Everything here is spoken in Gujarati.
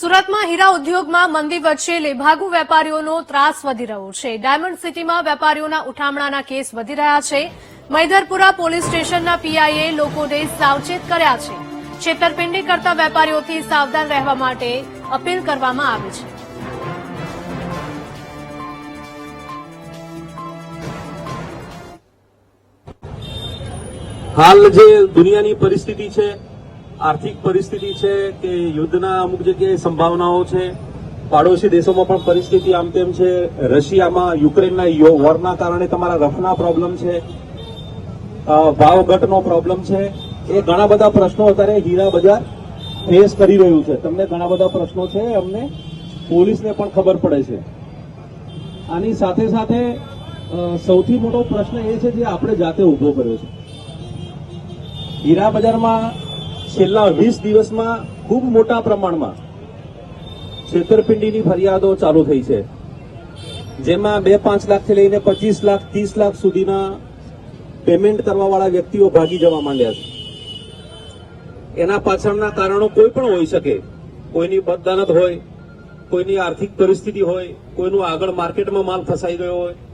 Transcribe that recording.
સુરતમાં હીરા ઉદ્યોગમાં મંદી વચ્ચે લેભાગુ વેપારીઓનો ત્રાસ વધી રહ્યો છે. ડાયમંડ સિટીમાં વેપારીઓના ઉઠામણાના કેસ વધી રહ્યા છે. મૈદરપુરા પોલીસ સ્ટેશનના પીઆઈએ લોકોને સાવચેત કર્યા છે. છેતરપિંડી કરતા વેપારીઓથી સાવધાન રહેવા માટે અપીલ કરવામાં આવી છે. હાલ જે દુનિયાની પરિસ્થિતિ છે આર્થિક પરિસ્થિતિ છે કે યુદ્ધના અમુક જગ્યાએ સંભાવનાઓ છે. પાડોશી દેશોમાં પણ પરિસ્થિતિ આમ તેમ છે. રશિયામાં યુક્રેનના વોરના કારણે તમારા રફના પ્રોબ્લેમ છે. અ, ભાવ ઘટનો પ્રોબ્લેમ છે. એ ઘણા બધા પ્રશ્નો અત્યારે હીરા બજાર ફેસ કરી રહ્યું છે. તમને ઘણા બધા પ્રશ્નો છે અમને પોલીસને પણ ખબર પડે છે. આની સાથે સાથે સૌથી મોટો પ્રશ્ન એ છે જે આપણે જાતે ઊભો કર્યો છે. હીરા બજારમાં છેલ્લા વીસ દિવસમાં ખૂબ મોટા પ્રમાણમાં છેતરપિંડીની ફરિયાદો ચાલુ થઈ છે. જેમાં બે પાંચ લાખથી લઈને પચીસ લાખ, ત્રીસ લાખ સુધીના પેમેન્ટ કરવાવાળા વ્યક્તિઓ ભાગી જવા માંડ્યા છે. એના પાછળના કારણો કોઈ પણ હોઈ શકે. કોઈની બદદાનત હોય, કોઈની આર્થિક પરિસ્થિતિ હોય, કોઈનું આગળ માર્કેટમાં માલ ફસાઈ ગયો હોય